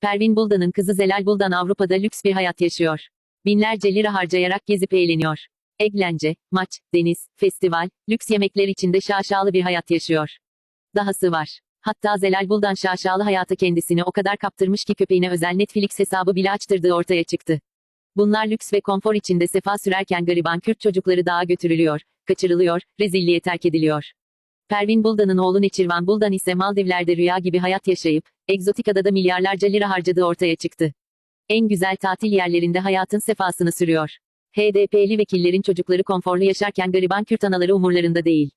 Pervin Buldan'ın kızı Zelal Buldan Avrupa'da lüks bir hayat yaşıyor. Binlerce lira harcayarak gezip eğleniyor. Eğlence, maç, deniz, festival, lüks yemekler içinde şaşalı bir hayat yaşıyor. Dahası var. Hatta Zelal Buldan şaşalı hayata kendisini o kadar kaptırmış ki köpeğine özel Netflix hesabı bile açtırdığı ortaya çıktı. Bunlar lüks ve konfor içinde sefa sürerken gariban Kürt çocukları dağa götürülüyor, kaçırılıyor, rezilliğe terk ediliyor. Pervin Buldan'ın oğlu Neçirvan Buldan ise Maldivler'de rüya gibi hayat yaşayıp, egzotik adada milyarlarca lira harcadığı ortaya çıktı. En güzel tatil yerlerinde hayatın sefasını sürüyor. HDP'li vekillerin çocukları konforlu yaşarken gariban Kürt anaları umurlarında değil.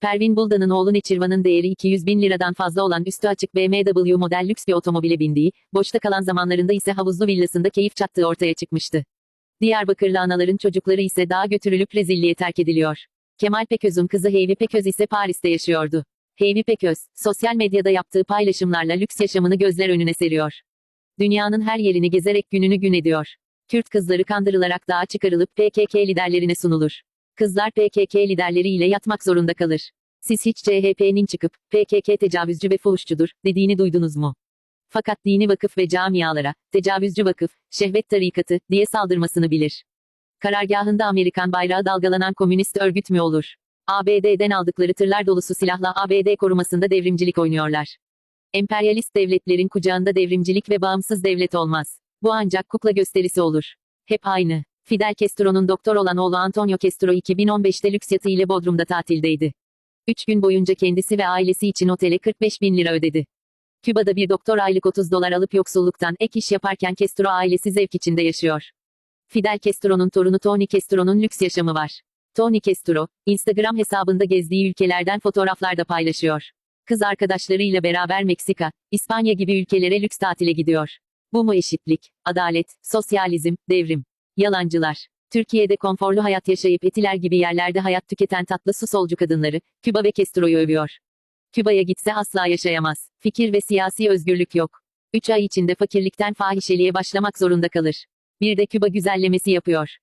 Pervin Buldan'ın oğlu Neçirvan'ın değeri 200 bin liradan fazla olan üstü açık BMW model lüks bir otomobile bindiği, boşta kalan zamanlarında ise havuzlu villasında keyif çattığı ortaya çıkmıştı. Diyarbakırlı anaların çocukları ise dağa götürülüp rezilliğe terk ediliyor. Kemal Peköz'ün kızı Heyvi Peköz ise Paris'te yaşıyordu. Heyvi Peköz, sosyal medyada yaptığı paylaşımlarla lüks yaşamını gözler önüne seriyor. Dünyanın her yerini gezerek gününü gün ediyor. Kürt kızları kandırılarak dağa çıkarılıp PKK liderlerine sunulur. Kızlar PKK liderleriyle yatmak zorunda kalır. Siz hiç CHP'nin çıkıp, PKK tecavüzcü ve fuhuşçudur, dediğini duydunuz mu? Fakat dini vakıf ve camialara, tecavüzcü vakıf, şehvet tarikatı, diye saldırmasını bilir. Karargahında Amerikan bayrağı dalgalanan komünist örgüt mü olur? ABD'den aldıkları tırlar dolusu silahla ABD korumasında devrimcilik oynuyorlar. Emperyalist devletlerin kucağında devrimcilik ve bağımsız devlet olmaz. Bu ancak kukla gösterisi olur. Hep aynı. Fidel Castro'nun doktor olan oğlu Antonio Castro 2015'te lüks yatı ile Bodrum'da tatildeydi. Üç gün boyunca kendisi ve ailesi için otele 45 bin lira ödedi. Küba'da bir doktor aylık 30 dolar alıp yoksulluktan ek iş yaparken Castro ailesi zevk içinde yaşıyor. Fidel Castro'nun torunu Tony Castro'nun lüks yaşamı var. Tony Castro, Instagram hesabında gezdiği ülkelerden fotoğraflar da paylaşıyor. Kız arkadaşlarıyla beraber Meksika, İspanya gibi ülkelere lüks tatile gidiyor. Bu mu eşitlik, adalet, sosyalizm, devrim? Yalancılar. Türkiye'de konforlu hayat yaşayıp etiler gibi yerlerde hayat tüketen tatlı su solcu kadınları, Küba ve Castro'yu övüyor. Küba'ya gitse asla yaşayamaz. Fikir ve siyasi özgürlük yok. 3 ay içinde fakirlikten fahişeliğe başlamak zorunda kalır. Bir de Küba güzellemesi yapıyor.